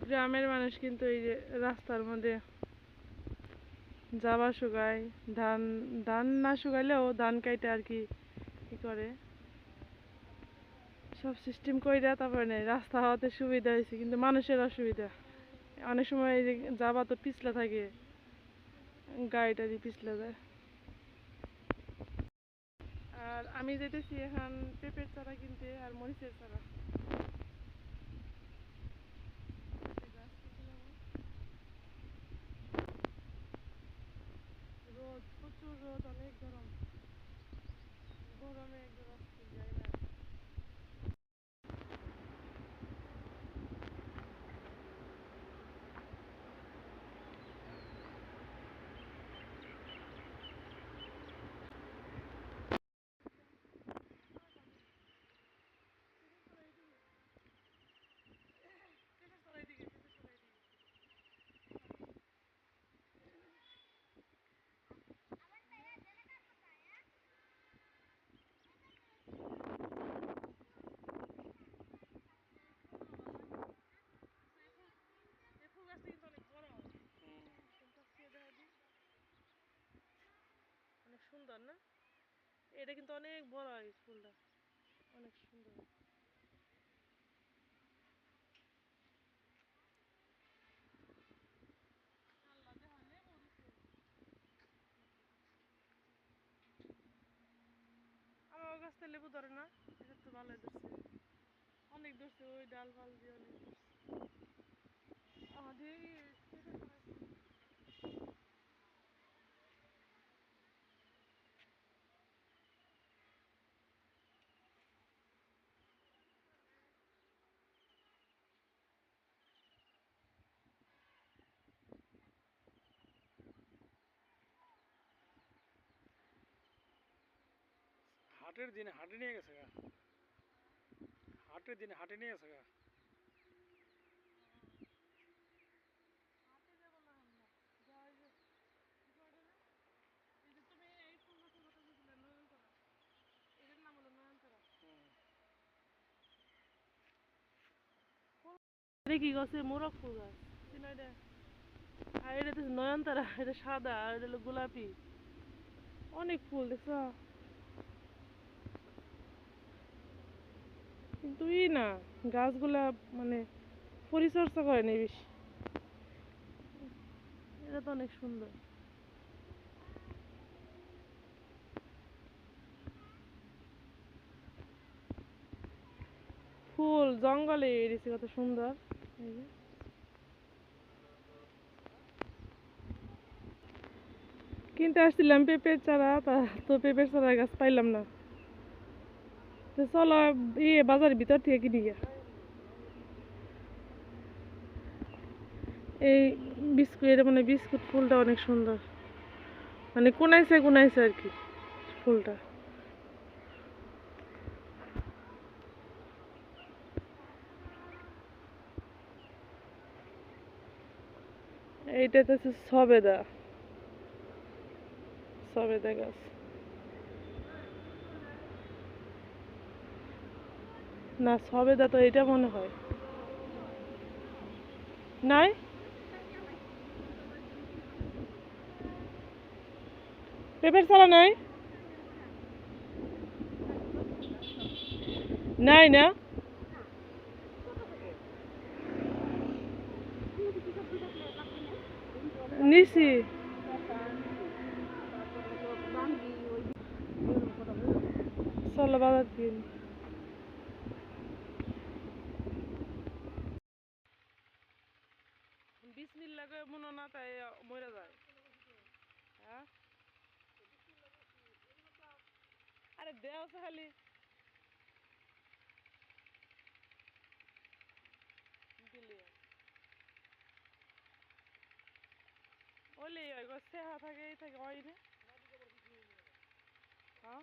গ্রামের মানুষ কিন্তু এই যে রাস্তার মধ্যে যাবা শুকায়, ধান ধান না শুকাইলেও ধান কাইটে আর কি কি করে। সব সিস্টেম কইরা তারপরে নেই, রাস্তা হওয়াতে সুবিধা হয়েছে কিন্তু মানুষের অসুবিধা। অনেক সময় এই যে যাবা তো পিছলা থাকে গাড়ি টাড়ি পিছলা যায়। আর আমি যেতেছি এখন পেঁপের চারা কিনতে আর মরিচের চারা রোদ প্রচুর রোদ অনেক গরম গরমে একদম অস্থির যায় না এই ফুল গাছটা কিন্তু অনেক বড় ফুলটা ছিঁড়ে দেখা দিই। অনেক সুন্দর না? এটা কিন্তু অনেক বড় এই ফুলটা অনেক সুন্দর। আমার গাছটা লেবু ধরে না, এটা তো ভালোই ধরছে। অনেক ধরছে, ওই ডাল ফাল দিয়ে অনেক ধরছে। আমাদের হাটের দিনে হাটে নিয়ে গেছে গা। হাটের দিনে হাটে নিয়ে গেছে গা। কি করে না? এই যে তুমি এই ফুল গাছের কথা বলছিলে নয়নতারা। এটার নাম হলো নয়নতারা। এটা কি গাছে মোরগ ফুল গাছ আর এটা তো নয়নতারা এটা সাদা আর এটা হলো গোলাপি। অনেক ফুল দেখছ? কিন্তু ই না গাছগুলা মানে পরিচর্যা করে নি বেশি। এটা তো অনেক সুন্দর। ফুল জঙ্গলে এড়েছে কত সুন্দর। কিনতে আসছিলাম পেঁপের চারা তা তো পেঁপের চারা গাছ পাইলাম না। তো চলো ইয়ে বাজারের ভিতর থেকে কিনি গিয়া এই বিস্কুট এটা মানে বিস্কুট ফুলটা অনেক সুন্দর। মানে কোনাইছে কোনাইছে আর কি ফুলটা। এইটা তো সবেদা। সবেদা গাছ। না সবেদা তো এটা মনে হয়। নাই? পেপার ছাড়া নাই? নাই না নিছি চলো বাজার দিন বিসমিল্লা করে মনে না তাই মরে যায় হ্যাঁ আরে দেও তো খালি দিলি ওলে ওই গো সেহা থাকে এই থাকে ওই রে হ্যাঁ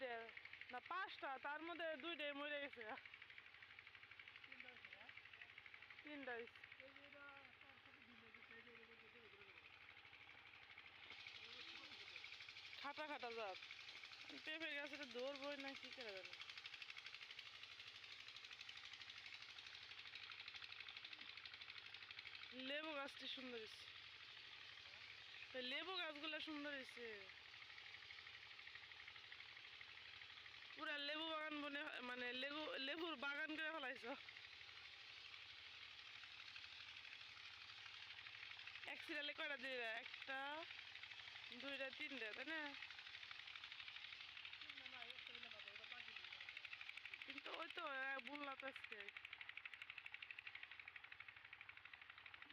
দে। না, পাঁচটা, তার মধ্যে দুইটাই মরে গেছে। খাটা খাটা পেঁপে গাছের ধরবই না কি করে জানি। লেবু গাছটি সুন্দর লেবু গাছগুলো সুন্দর হয়েছে পুরা লেবু বাগান বনে মানে লেবু, লেবুর বাগান করে ফেলাইছ। এক সিরিয়ালে কয়টা দিয়ে একটা, দুইটা, তিনটা, তাই না? কিন্তু ওই তো বললা তো আজকে।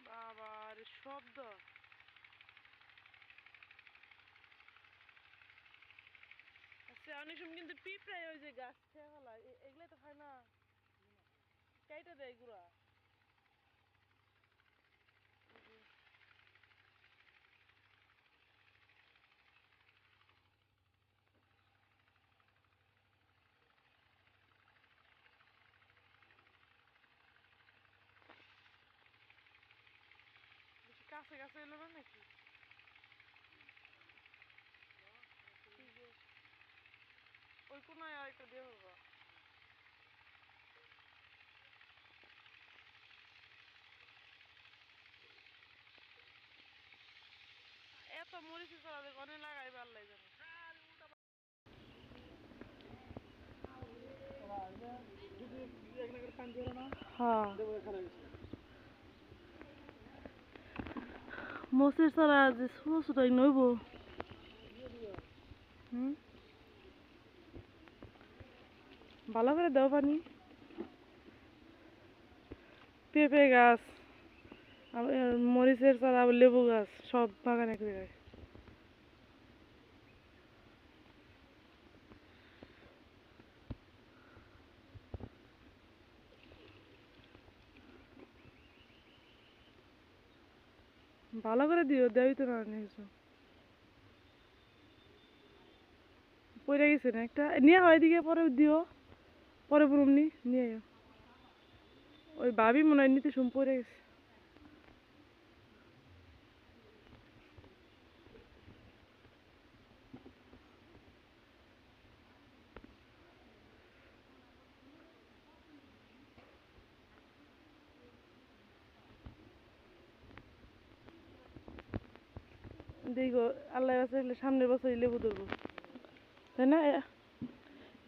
বাবার শব্দ। অনেক সময় কিন্তু পিঁপড়ায় ওই যে গাছ খেয়ে ফেলায় এগুলো তো খায় না। কেটে দেয় গুড়া। কাছে কাছে এলো না নাকি এই যে, ওই কোনায় দিয়ে হব এত মরিচি চড়া দেখ, অনেক লাগাই জানো হ্যাঁ। মসির চড়া যে ছোট ছোট নইব। হুম? ভালো করে দাও পানি। পেঁপে গাছ মরিচের চারা লেবু গাছ, সব বাগানে এক জায়গায় ভালো করে দিও, দেওই তো না কিছু। পড়ে গেছে না একটা। নিয়ে হয় দিকে পরে দিও। পরে বলুমনি নিয়ে আইও। ওই বাবি মনে হয় নিতে সুম পড়ে গেছে। দেখো আল্লাহ সামনের বছর লেবু ধরবো। তাই না?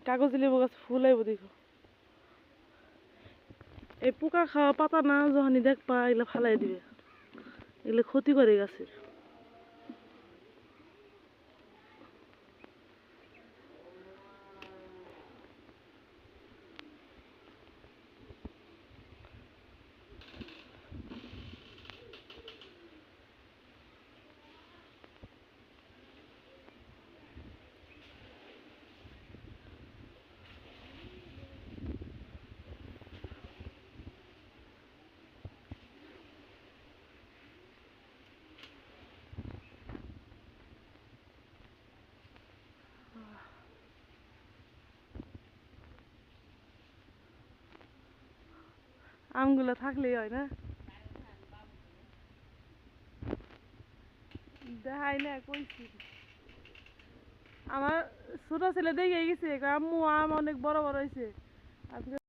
কাগজি লেবু গাছ ফুল আইব দেখো। এই পোকা খাওয়া পাতা না যখনই দেখবা এগুলো ফালাই দিবে। এগুলো ক্ষতি করে গাছের আমগুলো থাকলেই হয় না। দেখাই না কইছি আমার ছোট ছেলে দেখে গেছে আম্মু, আম অনেক বড় বড় হয়েছে